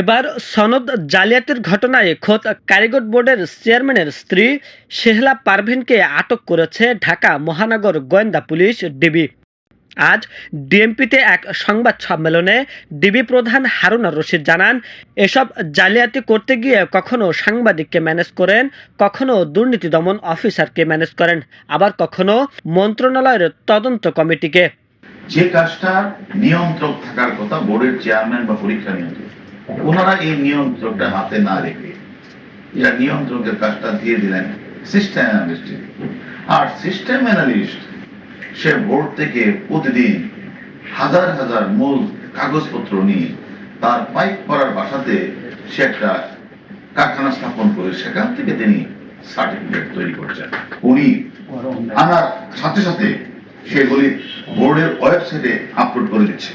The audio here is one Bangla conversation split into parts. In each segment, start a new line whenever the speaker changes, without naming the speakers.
এবার সনদ জালিয়াতির ঘটনায় খোদ কারিগর বোর্ডের চেয়ারম্যানের স্ত্রী শেহলা পারভিনকে আটক করেছে ঢাকা মহানগর গোয়েন্দা পুলিশ ডিবি। আজ ডিএমপিতে এক সংবাদ সম্মেলনে ডিবি প্রধান হারুনা রশিদ জানান, এসব জালিয়াতি করতে গিয়ে কখনো সাংবাদিককে ম্যানেজ করেন, কখনো দুর্নীতি দমন অফিসারকে ম্যানেজ করেন, আবার কখনো মন্ত্রণালয়ের তদন্ত কমিটিকে।
যে কাজটা নিয়ন্ত্রক থাকার কথা বোর্ডের চেয়ারম্যান বা পরীক্ষা নিয়ন্ত্রক। ওনারা এই নিয়ন্ত্রকটা হাতে না রেখে এরা নিয়ন্ত্রকের কাজটা দিয়ে দিলেন সিস্টেম অ্যানালিস্ট আর সিস্টেম অ্যানালিস্ট সে বোর্ড থেকে প্রতিদিন হাজার হাজার মূল কাগজপত্র নিয়ে তার পাইপ করার বাসাতে সে একটা কারখানা স্থাপন করে, সেখান থেকে তিনি সার্টিফিকেট তৈরি করছেন। উনি আনার সাথে সাথে সেগুলি বোর্ডের ওয়েবসাইটে আপলোড করে দিচ্ছে।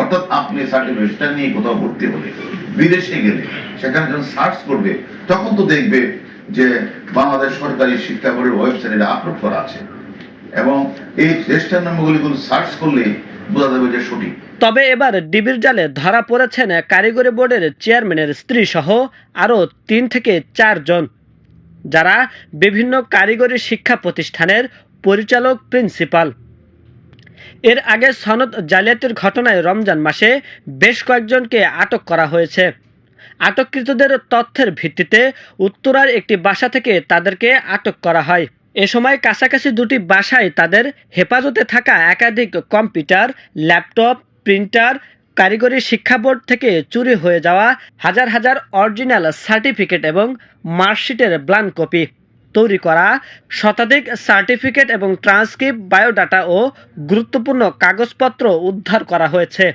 অর্থাৎ আপনি সার্টিফিকেটটা নিয়ে কোথাও ভর্তি হলে, বিদেশে গেলে, সেখানে যখন সার্চ করবে, তখন তো দেখবে যে বাংলাদেশ সরকারি শিক্ষা বোর্ডের ওয়েবসাইটে আপলোড করা আছে। এবং এই রেজিস্টার নম্বরগুলি সার্চ করলে বোঝা যাবে যে সঠিক।
তবে এবার ডিবির জালে ধরা পড়েছেন কারিগরি বোর্ডের চেয়ারম্যানের স্ত্রী সহ আরও তিন থেকে চারজন যারা বিভিন্ন কারিগরি শিক্ষা প্রতিষ্ঠানের পরিচালক প্রিন্সিপাল। এর আগে সনদ জালিয়াতির ঘটনায় রমজান মাসে বেশ কয়েকজনকে আটক করা হয়েছে। আটককৃতদের তথ্যের ভিত্তিতে উত্তরার একটি বাসা থেকে তাদেরকে আটক করা হয়। এ সময় কাছাকাছি দুটি বাসায় তাদের হেফাজতে থাকা একাধিক কম্পিউটার, ল্যাপটপ, প্রিন্টার, কারিগরি শিক্ষা বোর্ড থেকে চুরি হয়ে যাওয়া হাজার হাজার অরিজিনাল সার্টিফিকেট এবং মার্কশিটের ব্লান কপি। তৈরি করা শতাধিক সার্টিফিকেট এবং ট্রান্সক্রিপ্ট বায়োডাটা ও গুরুত্বপূর্ণ কাগজপত্র উদ্ধার করা হয়েছে।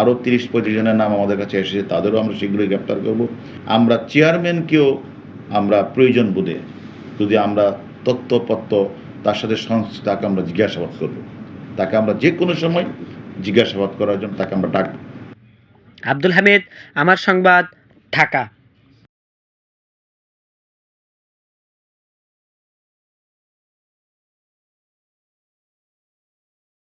আরও তিরিশ পঁয়ত্রিশ জনের নাম আমাদের কাছে এসেছে তাদেরও আমরা শীঘ্রই গ্রেপ্তার করব। আমরা চেয়ারম্যানকেও আমরা প্রয়োজন বোধে যদি আমরা তথ্যপত্র তার সাথে সংশ্লিষ্ট তাকে আমরা জিজ্ঞাসাবাদ করব। তাকে আমরা যে কোনো সময় জিজ্ঞাসাবাদ করার জন্য তাকে আমরা ডাকবো।
আব্দুল হামিদ আমার সংবাদ ঢাকা।